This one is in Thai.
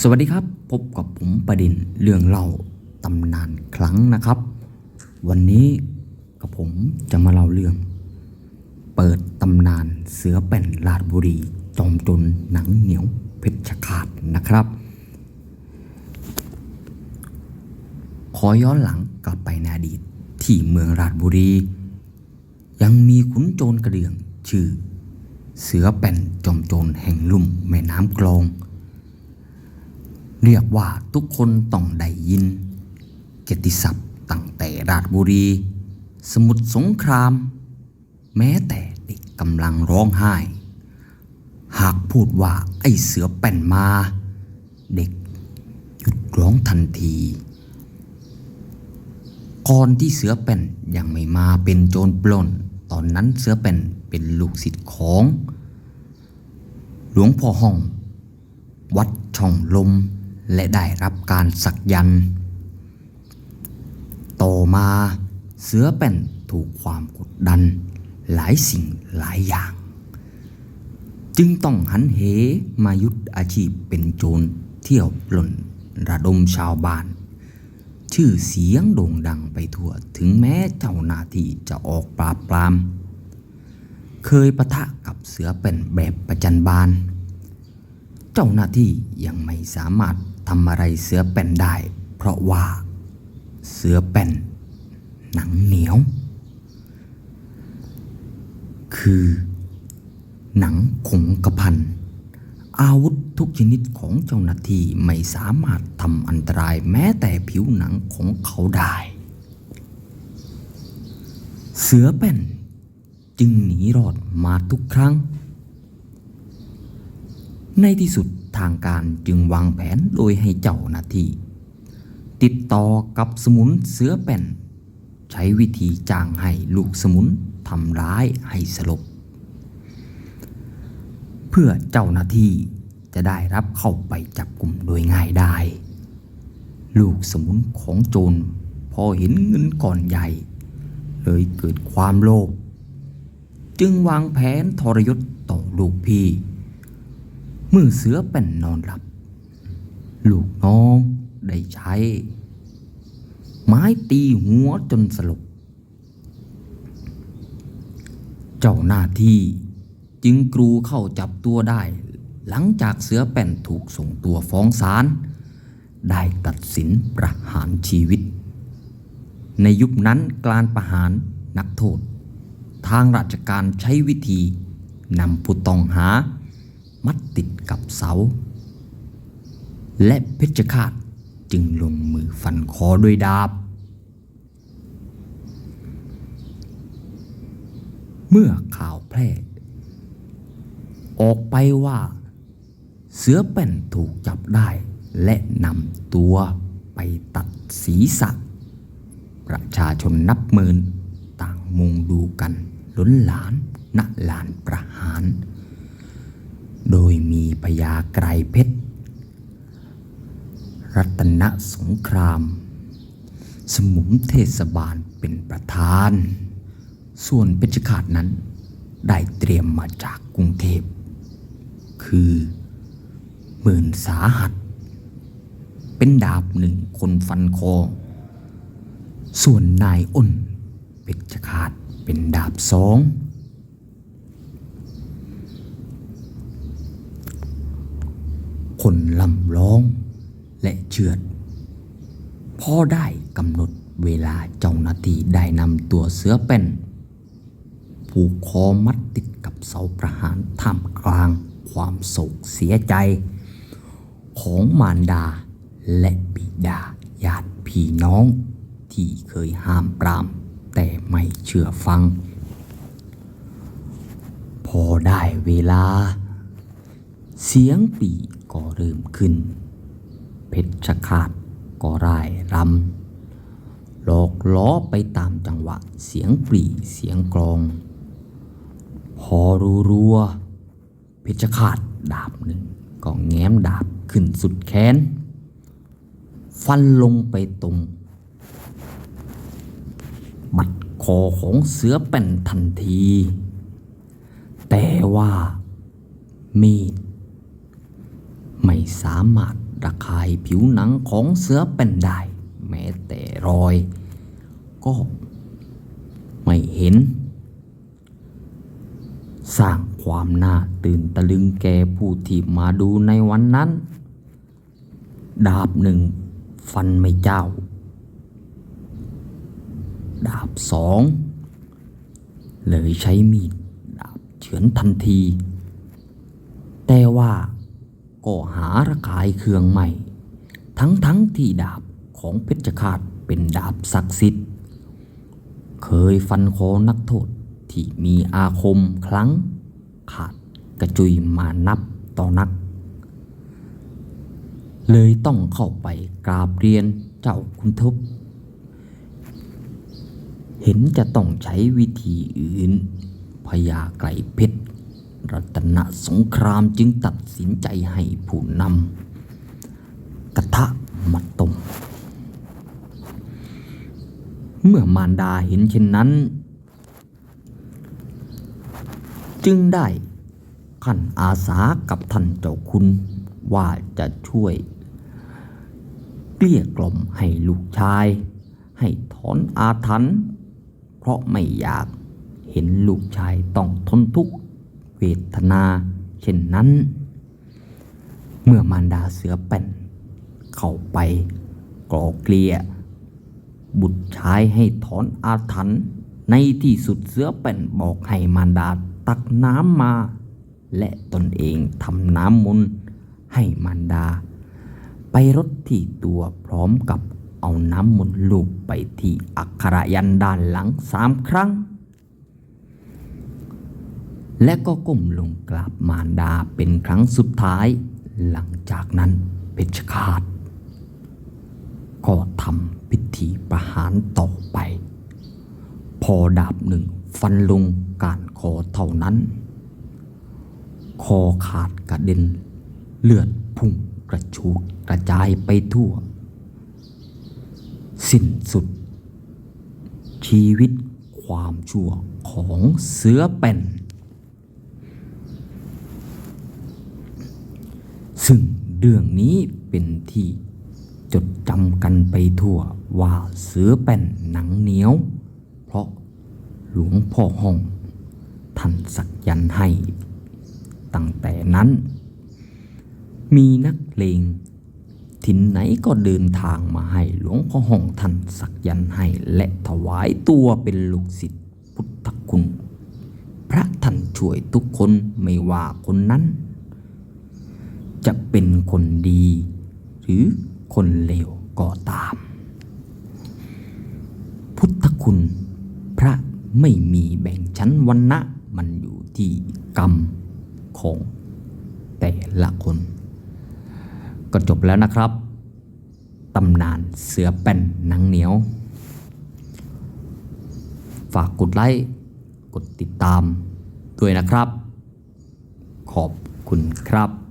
สวัสดีครับพบกับผมประเด็นเรื่องเล่าตำนานครั้งนะครับ วันนี้กับผมจะมาเล่าเรื่อง เปิดตำนานเสือแป่นลาดบุรีจอมจนหนังเหนียวเพชรขาดนะครับ ขอย้อนหลังกลับไปในอดีตที่เมืองราชบุรี ยังมีขุนโจรกระเดื่องชื่อ เสือแป่นจอมโจรแห่งลุ่มแม่น้ำกลอง เรียกว่าทุกคนต้องได้ยิน เกียรติศัพท์ตั้งแต่ราชบุรี สมุทรสงคราม แม้แต่เด็กกำลังร้องไห้ หากพูดว่าไอ้เสือแป่นมา เด็กหยุดร้องทันทีก่อนที่เสือแป่นยังไม่มาเป็นโจรปล้น ตอนนั้นเสือแป่นเป็นลูกศิษย์ของ หลวงพ่อห้อง วัดช่องลม และได้รับการสักยันต์ต่อมาเสือแป่นถูกความกดดัน หลายสิ่งหลายอย่าง จึงต้องหันเหมายุดอาชีพเป็นโจรเที่ยวปล้นระดมชาวบ้าน ชื่อเสียงโด่งดังไปทั่วถึงแม้เจ้าหน้าที่จะออกปราบปราม เคยปะทะกับเสือเป็นแบบประจันบาน เจ้าหน้าที่ยังไม่สามารถ ทำอะไรเสือเป็นได้ เพราะว่าเสือเป็นหนังเหนียว คือ หนังขงกระพัน อาวุธทุกชนิดของเจ้าหน้าที่ไม่สามารถทำอันตรายแม้แต่ผิวหนังของเขาได้ เสือเป็นจึงหนีรอดมาทุกครั้ง ในที่สุด ทางการจึงวางแผนโดยให้เจ้าหน้าที่ ติดต่อกับสมุนเสือเป็นใช้วิธีจ้างให้ลูกสมุนทำร้ายให้สลบ เพื่อเจ้าหน้าที่จะได้รับเข้าไปจับกลุ่มโดยง่ายได้ ลูกสมุนของโจรพอเห็นเงินก่อนใหญ่ เลยเกิดความโลภจึงวางแผนทรยศต่อลูกพี่ มื่อเสือเป็นนอนหลับ ลูกน้องได้ใช้ ไม้ตีหัวจนสลบ เจ้าหน้าที่จึงกรูเข้าจับตัวได้ หลังจากเสือแป่นถูกส่งตัวฟ้องศาลได้ตัดสินประหารชีวิต ในยุคนั้นการประหารนักโทษ ทางราชการใช้วิธีนำผู้ต้องหา มัดติดกับเสา และเพชฌฆาตจึงลงมือฟันคอด้วยดาบ เมื่อข่าวแพร่ ออกไปว่า เสือเป็นถูกจับได้และนำตัวไปตัดศีรษะ ประชาชนนับหมื่นต่างมุงดูกันล้นหลานณลานประหาร โดยมีพญาไกรเพชร รัตนสงคราม สมุนเทศบาลเป็นประธาน ส่วนเพชฌฆาตนั้นได้เตรียมมาจากกรุงเทพ คือหมื่นสาหัส เป็นดาบหนึ่งคนฟันคอ ส่วนนายอ้นเพชฌฆาตเป็นดาบสอง คนลำร้องและเชือด พ่อได้กำหนดเวลาเจ้าหน้าที่ได้นำตัวเสือเป็นผูกคอมัดติดกับเสาประหารท่ามกลางความโศกเสียใจ ของมารดาและบิดาญาติพี่น้อง ที่เคยห้ามปราม แต่ไม่เชื่อฟัง พอได้เวลา เสียงปี ก็เริ่มขึ้น เพชรขาดก็ร่ายรำหลอกล้อไปตามจังหวะเสียงปรีเสียงกลอง พอรู้รัวเพชรขาดดาบหนึ่งก็แง้มดาบขึ้นสุดแขน ฟันลงไปตรงบัดคอของเสือเป็นทันที แต่ว่ามีด สามารถระคายผิวหนังของเสือเป็นได้ แม้แต่รอย ก็ไม่เห็น สร้างความน่าตื่นตะลึงแก่ผู้ที่มาดูในวันนั้น ดาบหนึ่งฟันไม่เจ้า ดาบสองเลยใช้มีดดาบเฉือนทันที แต่ว่า ก็หาระคายเคืองใหม่ ทั้งทั้งๆที่ดาบของเพชฌฆาตเป็นดาบศักดิ์สิทธิ์ เคยฟันคอนักโทษที่มีอาคมครั้ง ขาดกระจุยมานับต่อนัก เลยต้องเข้าไปกราบเรียนเจ้าคุณทบเห็นจะต้องใช้วิธีอื่นพญาไกรเพชร รัตนสงครามจึงตัดสินใจให้ผู้นำกระทะมาต้มเมื่อมารดาเห็นเช่นนั้น จึงได้ขันอาสากับท่านเจ้าคุณว่าจะช่วยเกลี้ยกล่อมให้ลูกชาย ให้ถอนอาถรรพ์เพราะไม่อยากเห็นลูกชายต้องทนทุกข์ ทนาเช่นนั้น เมื่อมารดาเสือแป่นเข้าไปกรอเกลีย บุตรชายให้ถอนอาถรรพ์ในที่สุดเสือแป่นบอกให้มารดาตักน้ำมา และตนเองทำน้ำมนต์ให้มารดา ไปรดที่ตัวพร้อมกับเอาน้ำมนต์ลูบไปที่อักขระยันด้านหลังสามครั้ง และก็ก้มลงกราบมารดาเป็นครั้งสุดท้าย หลังจากนั้นเพชฌฆาตก็ทำพิธีประหารต่อไป พอดาบหนึ่งฟันลงการคอเท่านั้น คอขาดกระเด็น เลือดพุ่งกระชูดกระจายไปทั่ว สิ้นสุด ชีวิตความชั่วของเสือเป็น ซึ่งเรื่องนี้เป็นที่จดจำกันไปทั่วว่าเสือเป็นหนังเหนียว เพราะหลวงพ่อห้องท่านสักยันให้ ตั้งแต่นั้น มีนักเลงถิ่นไหนก็เดินทางมาให้หลวงพ่อห้องท่านสักยันให้และถวายตัวเป็นลูกศิษย์พุทธคุณ พระท่านช่วยทุกคนไม่ว่าคนนั้น จะเป็นคนดี หรือคนเลวก็ตาม พุทธคุณพระไม่มีแบ่งชั้นวันนะมันอยู่ที่กรรมของแต่ละคน ก็จบแล้วนะครับ ตำนานเสือแป่นหนังเหนียว ฝากกดไลค์ กดติดตามด้วยนะครับ ขอบคุณครับ